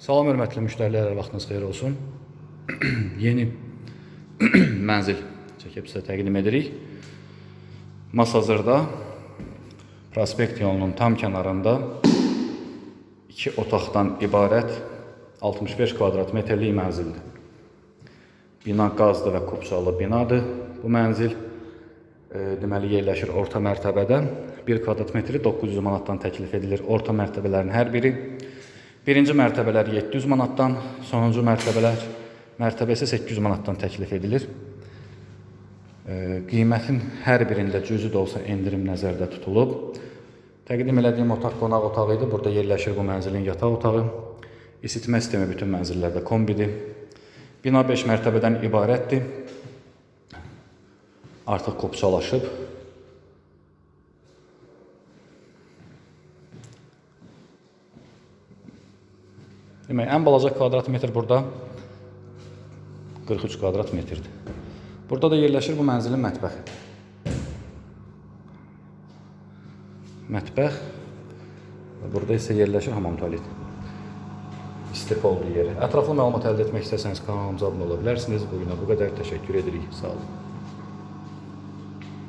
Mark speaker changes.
Speaker 1: Salam hörmətli müştərilər, vaxtınız xeyir olsun. Yeni mənzil çəkib sizə təqdim edirik. Masazırda prospekt yolunun tam kənarında iki otaqdan ibarət 65 kvadrat metrlik mənzildir. Bina qazlı və kupçalı binadır. Bu mənzil e, deməli yerləşir orta mərtəbədə. 1 kvadrat metri 900 manatdan təklif edilir. Orta mərtəbələrin hər biri. Birinci mərtəbələr 700 manatdan, sonuncu mərtəbələr mərtəbə isə 800 manatdan təklif edilir. Qiymətin hər birində cüzi də olsa endirim nəzərdə tutulub. Təqdim elədiyim otaq qonaq otağı idi. Burada yerləşir bu mənzilin yataq otağı. İsitmə sistemi bütün mənzillərdə kombidir. Bina 5 mərtəbədən ibarətdir. Artıq qopçalaşıb. Demək, ən balaca kvadrat metr burada 43 kvadrat metrdir. Burada da yerləşir bu mənzilin mətbəxi. Mətbəx burada isə yerləşir hamam tualet. İstep olduğu yeri. Ətraflı məlumat əldə etmək istəsəniz kanalımıza abunə ola bilərsiniz. Bu günə bu qədər təşəkkür edirik. Sağ olun.